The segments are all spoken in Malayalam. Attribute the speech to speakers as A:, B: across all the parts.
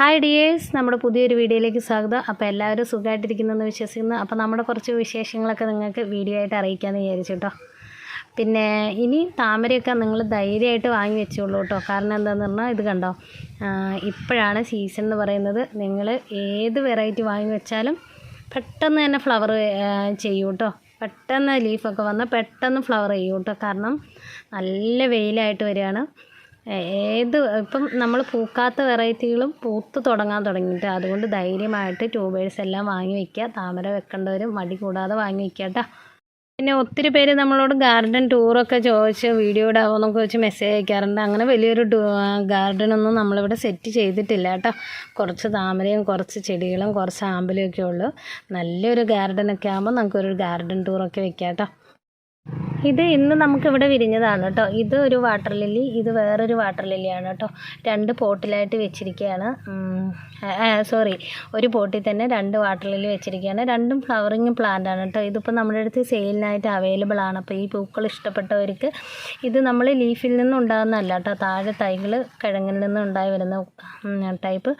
A: ഹായ് ഡിയേഴ്സ് നമ്മുടെ പുതിയൊരു വീഡിയോയിലേക്ക് സ്വാഗതം. അപ്പോൾ എല്ലാവരും സുഖമായിട്ടിരിക്കുന്നെന്ന് വിശ്വസിക്കുന്നു. അപ്പോൾ നമ്മുടെ കുറച്ച് വിശേഷങ്ങളൊക്കെ നിങ്ങൾക്ക് വീഡിയോ ആയിട്ട് അറിയിക്കാമെന്ന് വിചാരിച്ചു കേട്ടോ പിന്നെ ഇനി താമരയൊക്കെ നിങ്ങൾ ധൈര്യമായിട്ട് വാങ്ങി വെച്ചോളൂ കേട്ടോ കാരണം എന്താണെന്ന് പറഞ്ഞാൽ ഇത് കണ്ടോ? ഇപ്പോഴാണ് സീസൺ എന്ന് പറയുന്നത്. നിങ്ങൾ ഏത് വെറൈറ്റി വാങ്ങി വെച്ചാലും പെട്ടെന്ന് തന്നെ ഫ്ലവർ ചെയ്യൂ കേട്ടോ പെട്ടെന്ന് ലീഫൊക്കെ വന്നാൽ പെട്ടെന്ന് ഫ്ലവർ ചെയ്യും കേട്ടോ കാരണം നല്ല വെയിലായിട്ട് വരികയാണ്. ഏത് ഇപ്പം നമ്മൾ പൂക്കാത്ത വെറൈറ്റികളും പൂത്ത് തുടങ്ങാൻ തുടങ്ങിയിട്ട് അതുകൊണ്ട് ധൈര്യമായിട്ട് ട്യൂബേഴ്സ് എല്ലാം വാങ്ങി വയ്ക്കുക താമര വെക്കേണ്ടവരും മടി കൂടാതെ വാങ്ങി വയ്ക്കുക കേട്ടോ പിന്നെ ഒത്തിരി പേര് നമ്മളോട് ഗാർഡൻ ടൂറൊക്കെ ചോദിച്ച് വീഡിയോ ഇടാവോ എന്നൊക്കെ ചോദിച്ച് മെസ്സേജ് അയക്കാറുണ്ട്. അങ്ങനെ വലിയൊരു ഗാർഡൻ ഒന്നും നമ്മളിവിടെ സെറ്റ് ചെയ്തിട്ടില്ല കേട്ടോ കുറച്ച് താമരയും കുറച്ച് ചെടികളും കുറച്ച് ആമ്പലും ഒക്കെ ഉള്ളൂ. നല്ലൊരു ഗാർഡനൊക്കെ ആകുമ്പോൾ നമുക്കൊരു ഗാർഡൻ ടൂറൊക്കെ വെക്കാം കേട്ടോ ഇത് ഇന്ന് നമുക്കിവിടെ വിരിഞ്ഞതാണ് കേട്ടോ. ഇത് ഒരു വാട്ടർ ലില്ലി ഇത് വേറൊരു വാട്ടർ ലില്ലിയാണ് കേട്ടോ. രണ്ട് പോട്ടിലായിട്ട് വെച്ചിരിക്കുകയാണ് സോറി ഒരു പോട്ടിൽ തന്നെ രണ്ട് വാട്ടർ ലില്ലി വെച്ചിരിക്കുകയാണ് രണ്ടും ഫ്ലവറിങ് പ്ലാന്റ് ആണ് കേട്ടോ. ഇതിപ്പോൾ നമ്മുടെ അടുത്ത് സെയിലിനായിട്ട് അവൈലബിൾ ആണ്. അപ്പോൾ ഈ പൂക്കൾ ഇഷ്ടപ്പെട്ടവർക്ക് ഇത് നമ്മൾ ലീഫിൽ നിന്നും ഉണ്ടാകുന്നതല്ല കേട്ടോ. താഴെ തൈകൾ കിഴങ്ങിൽ നിന്നും ഉണ്ടായി വരുന്ന ടൈപ്പ്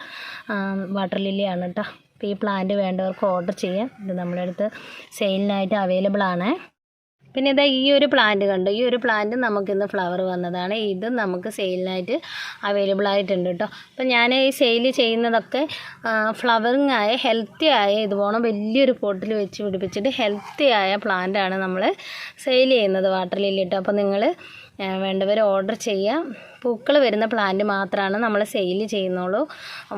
A: വാട്ടർ ലില്ലിയാണ് കേട്ടോ. അപ്പോൾ ഈ പ്ലാന്റ് വേണ്ടവർക്ക് ഓർഡർ ചെയ്യാം. ഇത് നമ്മുടെ അടുത്ത് സെയിലിനായിട്ട് അവൈലബിൾ ആണേ. പിന്നെ ഇതാ ഈ ഒരു പ്ലാന്റ് കണ്ടു? ഈ ഒരു പ്ലാന്റ് നമുക്കിന്ന് ഫ്ലവർ വന്നതാണ്. ഇത് നമുക്ക് സെയിലിനായിട്ട് അവൈലബിൾ ആയിട്ടുണ്ട് കേട്ടോ. അപ്പം ഞാൻ ഈ സെയിൽ ചെയ്യുന്നതൊക്കെ ഫ്ലവറിങ് ആയ ഹെൽത്തി ആയ ഇതുപോണം വലിയൊരു പോട്ടിൽ വെച്ച് പിടിപ്പിച്ചിട്ട് ഹെൽത്തി ആയ പ്ലാന്റാണ് നമ്മൾ സെയിൽ ചെയ്യുന്നത് വാട്ടർ ലില്ലി കേട്ടോ അപ്പോൾ നിങ്ങൾ വേണ്ടവർ ഓർഡർ ചെയ്യാം പൂക്കൾ വരുന്ന പ്ലാന്റ് മാത്രമാണ് നമ്മൾ സെയിൽ ചെയ്യുന്നുള്ളൂ.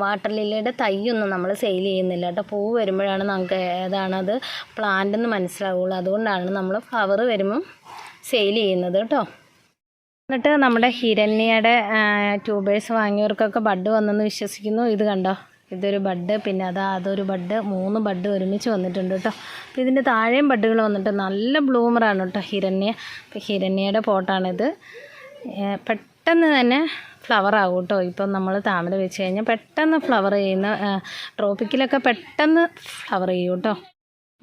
A: വാട്ടർ ലില്ലിയുടെ തൈയൊന്നും നമ്മൾ സെയിൽ ചെയ്യുന്നില്ല കേട്ടോ. പൂ വരുമ്പോഴാണ് നമുക്ക് ഏതാണത് പ്ലാന്റ് എന്ന് മനസ്സിലാവുള്ളൂ. അതുകൊണ്ടാണ് നമ്മൾ ഫ്ലവർ വരുമ്പം സെയിൽ ചെയ്യുന്നത് കേട്ടോ. എന്നിട്ട് നമ്മുടെ ഹിരണ്യയുടെ ട്യൂബേഴ്സ് വാങ്ങിയവർക്കൊക്കെ ബഡ് വന്നെന്ന് വിശ്വസിക്കുന്നു. ഇത് കണ്ടോ? ഇതൊരു ബഡ് പിന്നെ അതാ അതൊരു ബഡ് മൂന്ന് ബഡ് ഒരുമിച്ച് വന്നിട്ടുണ്ട് കേട്ടോ. അപ്പോൾ ഇതിന്റെ താഴെയും ബഡുകൾ വന്നിട്ട് നല്ല ബ്ലൂമറാണ് കേട്ടോ ഹിരണ്യ. അപ്പോൾ ഹിരണ്യയുടെ പോട്ടാണിത്. പെട്ടെന്ന് തന്നെ ഫ്ലവർ ആകും കേട്ടോ. ഇപ്പം നമ്മൾ താമര വെച്ച് കഴിഞ്ഞാൽ പെട്ടെന്ന് ഫ്ലവർ ചെയ്യുന്ന ട്രോപ്പിക്കിലൊക്കെ പെട്ടെന്ന് ഫ്ലവർ ചെയ്യും കേട്ടോ.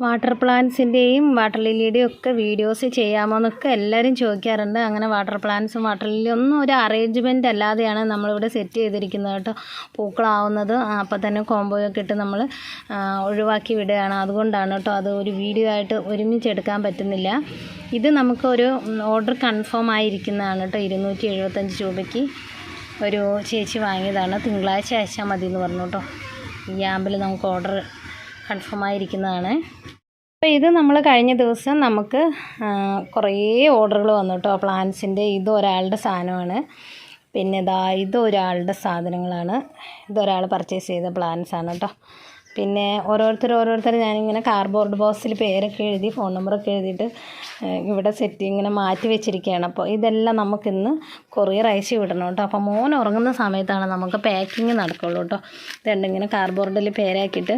A: വാട്ടർ പ്ലാന്റ്സിന്റെയും വാട്ടർ ലില്ലിയുടെയും ഒക്കെ വീഡിയോസ് ചെയ്യാമോ എന്നൊക്കെ എല്ലാവരും ചോദിക്കാറുണ്ട്. അങ്ങനെ വാട്ടർ പ്ലാന്റ്സും വാട്ടർ ലില്ലിയും ഒന്നും ഒരു അറേഞ്ച്മെന്റ് അല്ലാതെയാണ് നമ്മളിവിടെ സെറ്റ് ചെയ്തിരിക്കുന്നത് കേട്ടോ. പൂക്കളാവുന്നത്. അപ്പോൾ തന്നെ കോമ്പോയൊക്കെ ഇട്ട് നമ്മൾ ഒഴിവാക്കി വിടുകയാണ്. അതുകൊണ്ടാണ് കേട്ടോ അത് ഒരു വീഡിയോ ആയിട്ട് ഒരുമിച്ച് എടുക്കാൻ പറ്റുന്നില്ല. ഇത് നമുക്കൊരു ഓർഡർ കൺഫേം ആയിരിക്കുന്നതാണ് കേട്ടോ. ഇരുന്നൂറ്റി എഴുപത്തഞ്ച് രൂപയ്ക്ക് ഒരു ചേച്ചി വാങ്ങിയതാണ്. തിങ്കളാഴ്ച അയച്ചാൽ മതി എന്ന് പറഞ്ഞു കേട്ടോ. ഈ ആമ്പിൽ നമുക്ക് ഓർഡർ കൺഫേം ആയിരിക്കുന്നതാണ്. അപ്പോൾ ഇത് നമ്മൾ കഴിഞ്ഞ ദിവസം നമുക്ക് കുറേ ഓർഡറുകൾ വന്നു കേട്ടോ പ്ലാന്റ്സിന്റെ ഇത് ഒരാളുടെ സാധനമാണ്. പിന്നെ ഇതാ ഇത് ഒരാളുടെ സാധനങ്ങളാണ്. ഇതൊരാൾ പർച്ചേസ് ചെയ്ത പ്ലാന്റ്സ് ആണ് കേട്ടോ പിന്നെ ഓരോരുത്തർ ഓരോരുത്തർ ഞാനിങ്ങനെ കാർഡ്ബോർഡ് ബോക്സിൽ പേരൊക്കെ എഴുതി ഫോൺ നമ്പറൊക്കെ എഴുതിയിട്ട് ഇവിടെ സെറ്റ് ഇങ്ങനെ മാറ്റി വെച്ചിരിക്കുകയാണ് അപ്പോൾ ഇതെല്ലാം നമുക്കിന്ന് കൊറിയർ അയച്ച് വിടണം കേട്ടോ അപ്പോൾ മോൻ ഉറങ്ങുന്ന സമയത്താണ് നമുക്ക് പാക്കിങ് നടക്കുള്ളൂ കേട്ടോ ഇതുണ്ട് ഇങ്ങനെ കാർഡ്ബോർഡിൽ പേരാക്കിയിട്ട്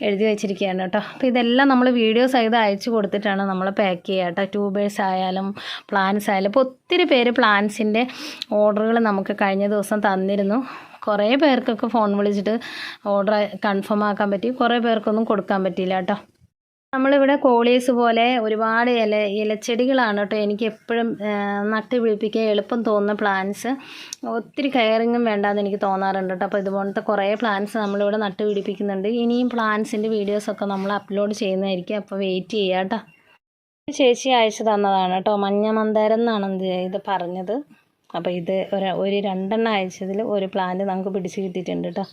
A: എഴുതി വെച്ചിരിക്കുകയാണ് കേട്ടോ. അപ്പോൾ ഇതെല്ലാം നമ്മൾ വീഡിയോ സഹിതം അയച്ചു കൊടുത്തിട്ടാണ് നമ്മൾ പാക്ക് ചെയ്യുക കേട്ടോ. ട്യൂബേഴ്സ് ആയാലും പ്ലാൻസ് ആയാലും. ഇപ്പോൾ ഒത്തിരി പേര് പ്ലാൻസിന്റെ ഓർഡറുകൾ നമുക്ക് കഴിഞ്ഞ ദിവസം തന്നിരുന്നു. കുറേ പേർക്കൊക്കെ ഫോൺ വിളിച്ചിട്ട് ഓർഡർ കൺഫേം ആക്കാൻ പറ്റി. കുറേ പേർക്കൊന്നും കൊടുക്കാൻ പറ്റിയില്ല കേട്ടോ. നമ്മളിവിടെ കോളീസ് പോലെ ഒരുപാട് ഇല ഇലച്ചെടികളാണ് കേട്ടോ എനിക്ക് എപ്പോഴും നട്ട് പിടിപ്പിക്കാൻ എളുപ്പം തോന്നുന്ന പ്ലാന്റ്സ് ഒത്തിരി കെയറിങ്ങും വേണ്ടാന്ന് എനിക്ക് തോന്നാറുണ്ട് കേട്ടോ. അപ്പോൾ ഇതുപോലത്തെ കുറേ പ്ലാന്റ്സ് നമ്മളിവിടെ നട്ട് പിടിപ്പിക്കുന്നുണ്ട്. ഇനിയും പ്ലാന്റ്സിന്റെ വീഡിയോസൊക്കെ നമ്മൾ അപ്ലോഡ് ചെയ്യുന്നതായിരിക്കും. അപ്പോൾ വെയിറ്റ് ചെയ്യുക കേട്ടോ. ചേച്ചി അയച്ചു തന്നതാണ് കേട്ടോ. മഞ്ഞ മന്ദാരം എന്നാണ് ഇത് പറഞ്ഞത്. അപ്പോൾ ഇത് ഒരു ഒരു രണ്ടെണ്ണം അയച്ചതിൽ ഒരു പ്ലാന്റ് നമുക്ക് പിടിച്ച് കിട്ടിയിട്ടുണ്ട് കേട്ടോ.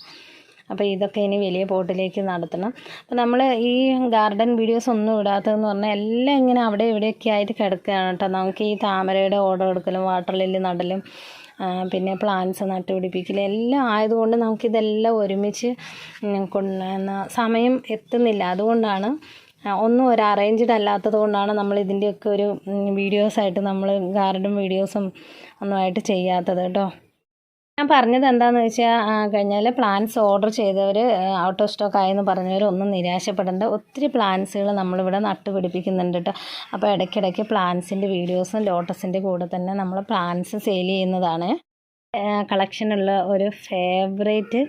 A: അപ്പോൾ ഇതൊക്കെ ഇനി വലിയ പോട്ടിലേക്ക് നടത്തണം. അപ്പോൾ നമ്മൾ ഈ ഗാർഡൻ വീഡിയോസ് ഒന്നും ഇടാത്തതെന്ന് പറഞ്ഞാൽ എല്ലാം ഇങ്ങനെ അവിടെ ഇവിടെയൊക്കെ ആയിട്ട് കിടക്കുകയാണ് കേട്ടോ. നമുക്ക് ഈ താമരയുടെ ഓർഡർ എടുക്കലും വാട്ടർ ലില്ല് നടലും പിന്നെ പ്ലാന്റ്സ് നട്ടുപിടിപ്പിക്കലും എല്ലാം ആയതുകൊണ്ട് നമുക്കിതെല്ലാം ഒരുമിച്ച് സമയം എത്തുന്നില്ല. അതുകൊണ്ടാണ് ഒന്നും ഒരു അറേഞ്ച്ഡ് അല്ലാത്തത് കൊണ്ടാണ് നമ്മൾ ഇതിന്റെയൊക്കെ ഒരു വീഡിയോസായിട്ട് നമ്മൾ ഗാർഡൻ വീഡിയോസും ഒന്നുമായിട്ട് ചെയ്യാത്തത് കേട്ടോ. ഞാൻ പറഞ്ഞത് എന്താണെന്ന് വെച്ചാൽ കഴിഞ്ഞാൽ പ്ലാൻസ് ഓർഡർ ചെയ്തവർ ഔട്ട് ഓഫ് സ്റ്റോക്ക് ആയെന്ന് പറഞ്ഞവർ ഒന്നും നിരാശപ്പെടേണ്ട. ഒത്തിരി പ്ലാൻസുകൾ നമ്മളിവിടെ നട്ടുപിടിപ്പിക്കുന്നുണ്ട് കേട്ടോ അപ്പോൾ ഇടയ്ക്കിടയ്ക്ക് പ്ലാൻസിന്റെ വീഡിയോസും ലോട്ടസിന്റെ കൂടെ തന്നെ നമ്മൾ പ്ലാൻസ് സെയിൽ ചെയ്യുന്നതാണ്. കളക്ഷനുള്ള ഒരു ഫേവറേറ്റ്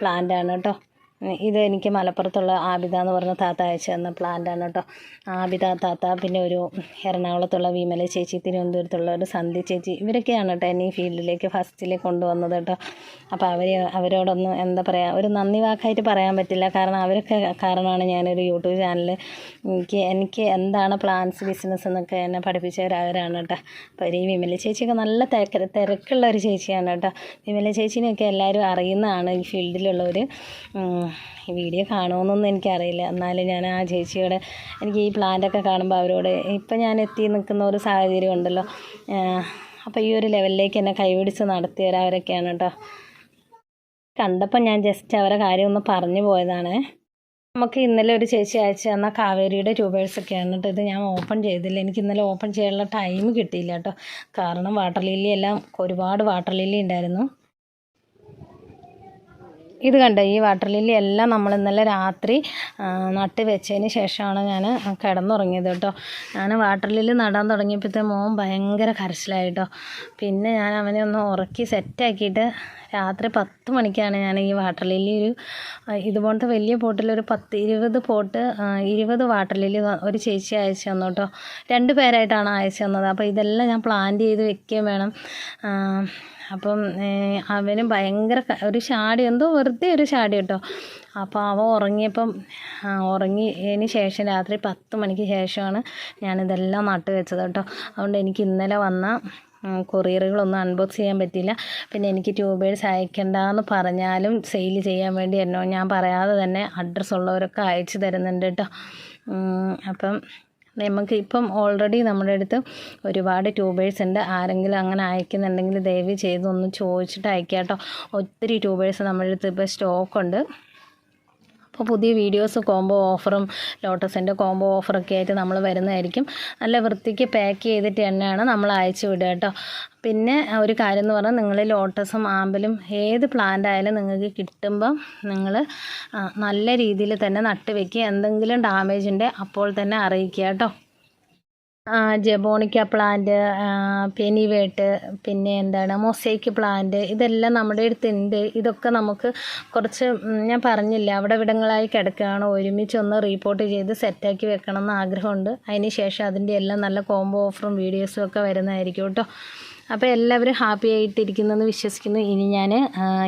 A: പ്ലാന്റ് ആണ് കേട്ടോ ഇത് എനിക്ക് മലപ്പുറത്തുള്ള ആബിദ എന്ന് പറഞ്ഞ താത്ത അയച്ചു തന്ന പ്ലാന്റാണ് കേട്ടോ. ആബിദ താത്ത പിന്നെ ഒരു എറണാകുളത്തുള്ള വിമല ചേച്ചി തിരുവനന്തപുരത്തുള്ള ഒരു സന്ധി ചേച്ചി ഇവരൊക്കെയാണ് കേട്ടോ എന്നെ ഈ ഫീൽഡിലേക്ക് ഫസ്റ്റിൽ കൊണ്ടുവന്നത് കേട്ടോ. അപ്പോൾ അവർ അവരോടൊന്നും എന്താ പറയുക ഒരു നന്ദി വാക്കായിട്ട് പറയാൻ പറ്റില്ല. കാരണം അവരൊക്കെ കാരണമാണ് ഞാനൊരു യൂട്യൂബ് ചാനൽ എനിക്ക് എനിക്ക് എന്താണ് പ്ലാൻസ് ബിസിനസ് എന്നൊക്കെ എന്നെ പഠിപ്പിച്ചവരവരാണ് കേട്ടോ. അപ്പോൾ ഈ വിമല ചേച്ചിയൊക്കെ നല്ല തിരക്ക് തിരക്കുള്ള ഒരു ചേച്ചിയാണ് കേട്ടോ. വിമല ചേച്ചീനെയൊക്കെ എല്ലാവരും അറിയുന്നതാണ് ഈ ഫീൽഡിലുള്ളവർ ഈ വീഡിയോ കാണുമെന്നൊന്നും എനിക്കറിയില്ല. എന്നാലും ഞാൻ ആ ചേച്ചിയോട് എനിക്ക് ഈ പ്ലാന്റൊക്കെ കാണുമ്പോൾ അവരോട് ഇപ്പം ഞാൻ എത്തി നിൽക്കുന്ന ഒരു സാഹചര്യം ഉണ്ടല്ലോ. അപ്പോൾ ഈ ഒരു ലെവലിലേക്ക് എന്നെ കൈപിടിച്ച് നടത്തിയവരവരൊക്കെയാണ് കേട്ടോ കണ്ടപ്പോൾ ഞാൻ ജസ്റ്റ് അവരെ കാര്യം ഒന്ന് പറഞ്ഞു പോയതാണ്. നമുക്ക് ഇന്നലെ ഒരു ചേച്ചി അയച്ചു തന്ന കാവേരിയുടെ ട്യൂബേഴ്സൊക്കെയാണ് കേട്ടോ ഇത് ഞാൻ ഓപ്പൺ ചെയ്തില്ല. എനിക്ക് ഇന്നലെ ഓപ്പൺ ചെയ്യാനുള്ള ടൈം കിട്ടിയില്ല കേട്ടോ കാരണം വാട്ടർ ലില്ലി എല്ലാം ഒരുപാട് വാട്ടർ ലില്ലി ഉണ്ടായിരുന്നു. ഇത് കണ്ടോ? ഈ വാട്ടർ ലില്ലി എല്ലാം നമ്മൾ ഇന്നലെ രാത്രി നട്ട് വെച്ചതിന് ശേഷമാണ് ഞാൻ കിടന്നുറങ്ങിയത് കേട്ടോ. ഞാൻ വാട്ടർ ലില്ലി നടാൻ തുടങ്ങിയപ്പോഴത്തെ മോൻ ഭയങ്കര കരച്ചിലായിട്ടോ പിന്നെ ഞാൻ അവനെ ഒന്ന് ഉറക്കി സെറ്റാക്കിയിട്ട് രാത്രി പത്ത് മണിക്കാണ് ഞാൻ ഈ വാട്ടർ ലില്ലി ഒരു ഇതുപോലത്തെ വലിയ പോട്ടിൽ ഒരു പത്ത് ഇരുപത് പോട്ട് ഇരുപത് വാട്ടർ ലില്ലി ഒരു ചേച്ചി അയച്ചു തന്നു കേട്ടോ. രണ്ട് പേരായിട്ടാണ് അയച്ചു തന്നത്. അപ്പോൾ ഇതെല്ലാം ഞാൻ പ്ലാൻ ചെയ്ത് വെക്കുകയും വേണം. അപ്പം അവനും ഭയങ്കര ഒരു ഷാടി എന്തോ വെറുതെ ഒരു ഷാടി കേട്ടോ. അപ്പോൾ അവൻ ഉറങ്ങിയപ്പം ഉറങ്ങിയതിന് ശേഷം രാത്രി പത്ത് മണിക്ക് ശേഷമാണ് ഞാനിതെല്ലാം നട്ടു വെച്ചത് കേട്ടോ. അതുകൊണ്ട് എനിക്ക് ഇന്നലെ വന്ന കൊറിയറുകളൊന്നും അൺബോക്സ് ചെയ്യാൻ പറ്റിയില്ല. പിന്നെ എനിക്ക് ട്യൂബേഴ്സ് അയക്കണ്ടെന്ന് പറഞ്ഞാലും സെയിൽ ചെയ്യാൻ വേണ്ടി എന്നോ ഞാൻ പറയാതെ തന്നെ അഡ്രസ്സ് ഉള്ളവരൊക്കെ അയച്ചു തരുന്നുണ്ട് കേട്ടോ. അപ്പം നമുക്ക് ഇപ്പം ഓൾറെഡി നമ്മുടെ അടുത്ത് ഒരുപാട് ട്യൂബേഴ്സ് ഉണ്ട്. ആരെങ്കിലും അങ്ങനെ അയക്കുന്നുണ്ടെങ്കിൽ ദയവ് ചെയ്തൊന്ന് ചോദിച്ചിട്ട് അയക്കാം കേട്ടോ ഒത്തിരി ട്യൂബേഴ്സ് നമ്മുടെ അടുത്ത് ഇപ്പോൾ സ്റ്റോക്കുണ്ട് അപ്പോൾ പുതിയ വീഡിയോസ് കോംബോ ഓഫറും ലോട്ടസിന്റെ കോംബോ ഓഫറൊക്കെ ആയിട്ട് നമ്മൾ വരുന്നതായിരിക്കും. നല്ല വൃത്തിക്ക് പാക്ക് ചെയ്തിട്ട് തന്നെയാണ് നമ്മൾ അയച്ചു വിടുക കേട്ടോ. പിന്നെ ഒരു കാര്യം എന്ന് പറഞ്ഞാൽ നിങ്ങൾ ലോട്ടസും ആമ്പലും ഏത് പ്ലാന്റ് ആയാലും നിങ്ങൾക്ക് കിട്ടുമ്പം നിങ്ങൾ നല്ല രീതിയിൽ തന്നെ നട്ടുവെക്കുക. എന്തെങ്കിലും ഡാമേജ് ഉണ്ടെങ്കിൽ അപ്പോൾ തന്നെ അറിയിക്കുക കേട്ടോ. ജബോണിക്ക പ്ലാന്റ് പെനിവേട്ട് പിന്നെ എന്താണ് മൊസൈക്ക് പ്ലാന്റ് ഇതെല്ലാം നമ്മുടെ അടുത്തുണ്ട്. ഇതൊക്കെ നമുക്ക് കുറച്ച് ഞാൻ പറഞ്ഞില്ല അവിടെ ഇവിടങ്ങളായി കിടക്കുകയാണ്. ഒരുമിച്ച് ഒന്ന് റീപ്പോർട്ട് ചെയ്ത് സെറ്റാക്കി വെക്കണം എന്ന് ആഗ്രഹമുണ്ട്. അതിന് ശേഷം അതിന്റെ എല്ലാം നല്ല കോംബോ ഓഫറും വീഡിയോസും ഒക്കെ വരുന്നതായിരിക്കും കേട്ടോ. അപ്പോൾ എല്ലാവരും ഹാപ്പി ആയിട്ടിരിക്കുന്നെന്ന് വിശ്വസിക്കുന്നു. ഇനി ഞാൻ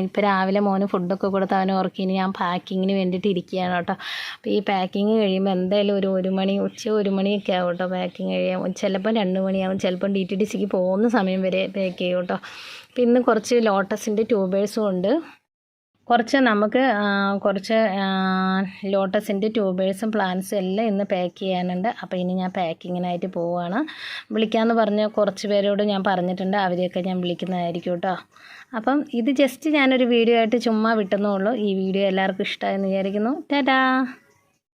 A: ഇപ്പോൾ രാവിലെ മോന് ഫുഡൊക്കെ കൊടുത്ത് അവനെ ഓർക്കി ഇനി ഞാൻ പാക്കിങ്ങിന് വേണ്ടിയിട്ട് ഇരിക്കുകയാണ് കേട്ടോ. അപ്പോൾ ഈ പാക്കിങ് കഴിയുമ്പോൾ എന്തായാലും ഒരു ഒരു മണി ഉച്ച ഒരു മണിയൊക്കെ ആവും കേട്ടോ പാക്കിങ് കഴിയാൻ. ചിലപ്പം രണ്ട് മണിയാവും ചിലപ്പം ഡി ടി ഡി സിക്ക് പോകുന്ന സമയം വരെ പാക്ക് ചെയ്യും കേട്ടോ. അപ്പോൾ ഇന്ന് കുറച്ച് ലോട്ടസിന്റെ ട്യൂബേഴ്സും ഉണ്ട്. കുറച്ച് നമുക്ക് കുറച്ച് ലോട്ടസിന്റെ ട്യൂബേഴ്സും പ്ലാന്റ്സും എല്ലാം ഇന്ന് പാക്ക് ചെയ്യാനുണ്ട്. അപ്പോൾ ഇനി ഞാൻ പാക്കിങ്ങിനായിട്ട് പോവുകയാണ് വിളിക്കാമെന്ന് പറഞ്ഞ കുറച്ച് പേരോട് ഞാൻ പറഞ്ഞിട്ടുണ്ട്. അവരെയൊക്കെ ഞാൻ വിളിക്കുന്നതായിരിക്കും കേട്ടോ. അപ്പം ഇത് ജസ്റ്റ് ഞാനൊരു വീഡിയോ ആയിട്ട് ചുമ്മാ വിട്ടുന്നുള്ളൂ ഈ വീഡിയോ എല്ലാവർക്കും ഇഷ്ടമായെന്ന് വിചാരിക്കുന്നു. ടാറ്റാ